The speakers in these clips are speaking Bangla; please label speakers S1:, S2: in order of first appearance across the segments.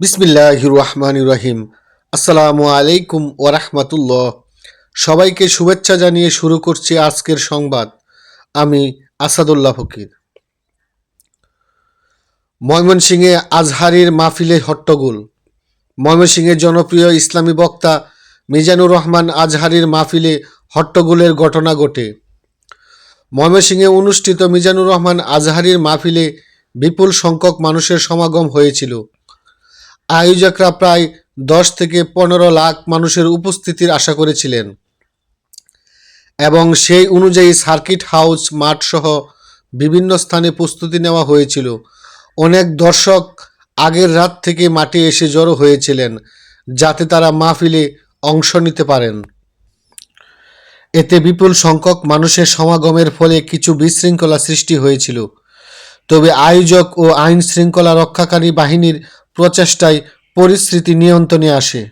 S1: বিসমিল্লাহ রহমান রহিম। আসসালামু আলাইকুম ওরহমতুল্লাহ সবাইকে শুভেচ্ছা জানিয়ে শুরু করছি আজকের সংবাদ। আমি আসাদুল্লাহ ফকির। ময়মনসিংহে আজহারির মাহফিলে হট্টগোল। ময়মনসিংহের জনপ্রিয় ইসলামী বক্তা মিজানুর রহমান আজহারির মাহফিলে হট্টগোলের ঘটনা ঘটে। ময়মনসিংহে অনুষ্ঠিত মিজানুর রহমান আজহারির মাহফিলে বিপুল সংখ্যক মানুষের সমাগম হয়েছিল। আয়োজকরা প্রায় দশ থেকে পনেরো লাখ মানুষের উপস্থিতির আশা করেছিলেন। এবং সেই অনুযায়ী সার্কিট হাউস মাঠসহ বিভিন্ন স্থানে প্রস্তুতি নেওয়া হয়েছিল। অনেক দর্শক আগের রাত থেকে মাঠে এসে জড়ো হয়েছিলেন, যাতে তারা মাহফিলে অংশ নিতে পারেন। এতে বিপুল সংখ্যক মানুষের সমাগমের ফলে কিছু বিশৃঙ্খলা সৃষ্টি হয়েছিল। তবে আয়োজক ও আইন শৃঙ্খলা রক্ষাকারী বাহিনীর প্রচেষ্টায় পরিস্থিতি নিয়ন্ত্রণে আসে।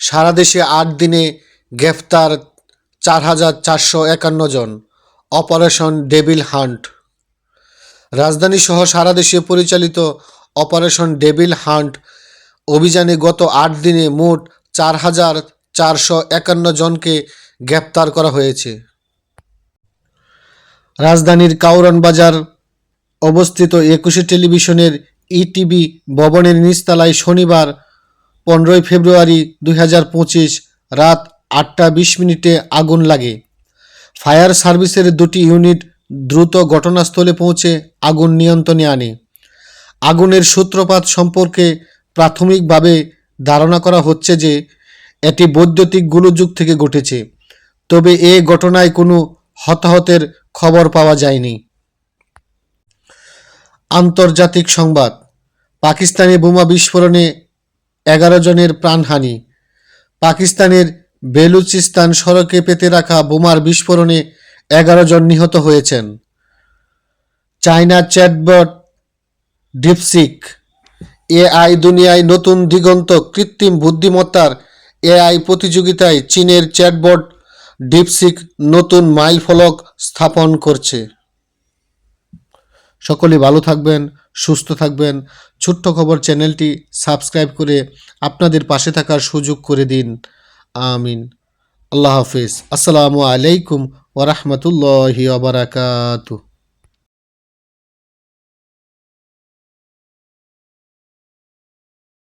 S1: সারা দেশে আট দিনে গ্রেফতার চার হাজার চারশো একান্ন জন। Operation devil hunt. রাজধানী সহ সারা দেশে পরিচালিত অপারেশন ডেভিল হান্ট অভিযানে গত আট দিনে মোট চার হাজার চারশো একান্ন জনকে গ্রেপ্তার করা হয়েছে। রাজধানীর কাউরন বাজার অবস্থিত একুশে টেলিভিশনের ইটিভি ভবনের নিচতলায় শনিবার, পনেরোই ফেব্রুয়ারি দুই হাজার পঁচিশ রাত আটটা বিশ মিনিটে আগুন লাগে। ফায়ার সার্ভিসের দুটি ইউনিট দ্রুত ঘটনাস্থলে পৌঁছে আগুন নিয়ন্ত্রণে আনে। আগুনের সূত্রপাত সম্পর্কে প্রাথমিকভাবে ধারণা করা হচ্ছে যে, এটি বৈদ্যুতিক গোলযোগ থেকে ঘটেছে, তবে এ ঘটনায় কোনো হতাহতের খবর পাওয়া যায়নি। আন্তর্জাতিক সংবাদ। পাকিস্তানে বোমা বিস্ফোরণে এগারো জনের প্রাণহানি। পাকিস্তানের বেলুচিস্তান সড়কে পেতে রাখা বোমার বিস্ফোরণে এগারো জন নিহত হয়েছেন। China chatbot DeepSeek. এআই দুনিয়ায় নতুন দিগন্ত কৃত্রিম বুদ্ধিমত্তার এআই প্রতিযোগিতায় চীনের চ্যাটবট ডিপসিক নতুন মাইলফলক স্থাপন করছে। সকলে ভালো থাকবেন, সুস্থ থাকবেন। ছোট্ট খবর চ্যানেলটি সাবস্ক্রাইব করে আপনাদের পাশে থাকার সুযোগ করে দিন। আমিন। আল্লাহ হাফিজ। আসসালামু আলাইকুম ওরহমতুল্লাহি আবরাকাতুহ